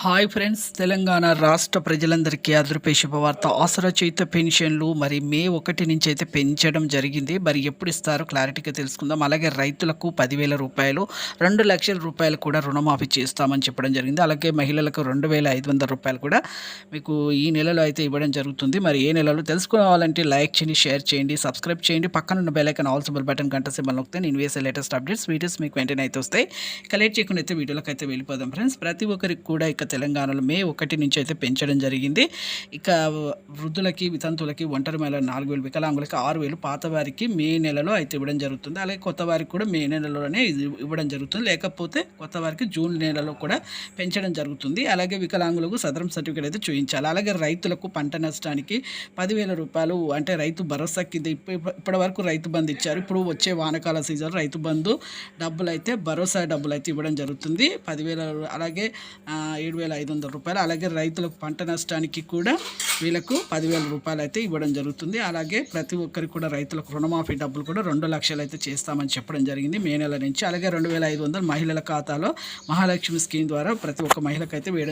Hi friends Telangana రాష్ట్ర ప్రజలందరికీ అదృపే శుభవార్త. ఆసరచయిత పెన్షన్లు మరి మే ఒకటి నుంచి అయితే పెంచడం జరిగింది. మరి ఎప్పుడు ఇస్తారో క్లారిటీగా తెలుసుకుందాం. అలాగే రైతులకు పదివేల రూపాయలు రెండు లక్షల రూపాయలు కూడా రుణమాఫీ చేస్తామని చెప్పడం జరిగింది. అలాగే మహిళలకు రెండు వేల ఐదు వందల రూపాయలు కూడా మీకు ఈ నెలలో అయితే ఇవ్వడం జరుగుతుంది. మరి ఏ నెలలో తెలుసుకోవాలంటే లైక్ చేయండి షేర్ చేయండి సబ్స్క్రైబ్ చేయండి. పక్కన ఉన్న బెల్ ఐకాన్ ఆల్ బటన్ గంట సింబల్ నొక్కితే నేను వేసే లేటెస్ట్ అప్డేట్స్ వీడియోస్ మీకు వెంటనే అయితే వస్తాయి. కలెక్ట్ చేయకుండా అయితే వీడియోలకు అయితే వెళ్ళిపోదాం ఫ్రెండ్స్. ప్రతి ఒక్కరికి కూడా ఇక తెలంగాణలో మే ఒకటి నుంచి అయితే పెంచడం జరిగింది. ఇక వృద్ధులకి వితంతులకి ఒంటరి మహిళ నాలుగు వేలు వికలాంగులకి ఆరు వేలు పాత వారికి మే నెలలో అయితే ఇవ్వడం జరుగుతుంది. అలాగే కొత్త వారికి కూడా మే నెలలోనే ఇది ఇవ్వడం జరుగుతుంది. లేకపోతే కొత్త వారికి జూన్ నెలలో కూడా పెంచడం జరుగుతుంది. అలాగే వికలాంగులకు సదరం సర్టిఫికేట్ అయితే చూపించాలి. అలాగే రైతులకు పంట నష్టానికి పదివేల రూపాయలు అంటే రైతు భరోసా కింద ఇప్ప- ఇప్పటి వరకు రైతు బంధు ఇచ్చారు. ఇప్పుడు వచ్చే వానకాల సీజన్ రైతు బంధు డబ్బులు అయితే భరోసా డబ్బులు అయితే ఇవ్వడం జరుగుతుంది. పదివేల అలాగే ఏడు వేల ఐదు వందల రూపాయలు. అలాగే రైతులకు పంట నష్టానికి కూడా వీళ్ళకు పదివేల రూపాయలు అయితే ఇవ్వడం జరుగుతుంది. అలాగే ప్రతి ఒక్కరికి కూడా రైతులకు రుణమాఫీ డబ్బులు కూడా రెండు లక్షలు అయితే చేస్తామని చెప్పడం జరిగింది మే నెల నుంచి. అలాగే రెండు వేల ఐదు వందలు మహిళల ఖాతాలో మహాలక్ష్మి స్కీమ్ ద్వారా ప్రతి ఒక్క మహిళకైతే వేయడం